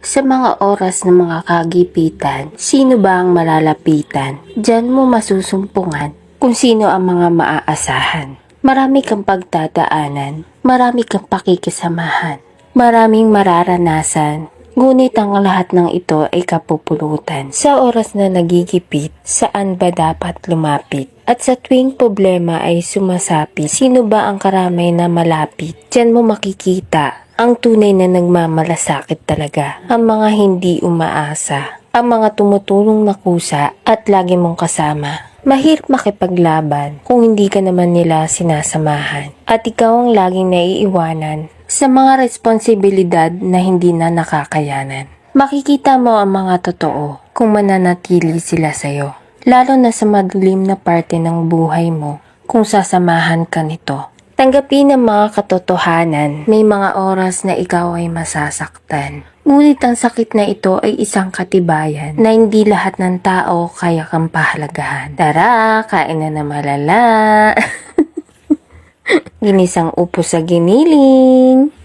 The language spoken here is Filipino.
Sa mga oras ng mga kagipitan, sino ba ang malalapitan? Diyan mo masusumpungan kung sino ang mga maaasahan. Marami kang pagtataanan, marami kang pakikisamahan, maraming mararanasan, ngunit ang lahat ng ito ay kapupulutan. Sa oras na nagigipit, saan ba dapat lumapit? At sa tuwing problema ay sumasapi, sino ba ang karamay na malapit? Diyan mo makikita ang tunay na nagmamalasakit talaga, ang mga hindi umaasa, ang mga tumutulong na kusa at lagi mong kasama. Mahirap makipaglaban kung hindi ka naman nila sinasamahan at ikaw ang laging naiiwanan sa mga responsibilidad na hindi na nakakayanan. Makikita mo ang mga totoo kung mananatili sila sa'yo, lalo na sa madilim na parte ng buhay mo kung sasamahan ka nito. Tanggapin ang mga katotohanan, may mga oras na ikaw ay masasaktan. Ngunit ang sakit na ito ay isang katibayan na hindi lahat ng tao kaya kang pahalagahan. Tara, kain na na malala. Ginisang upo sa giniling.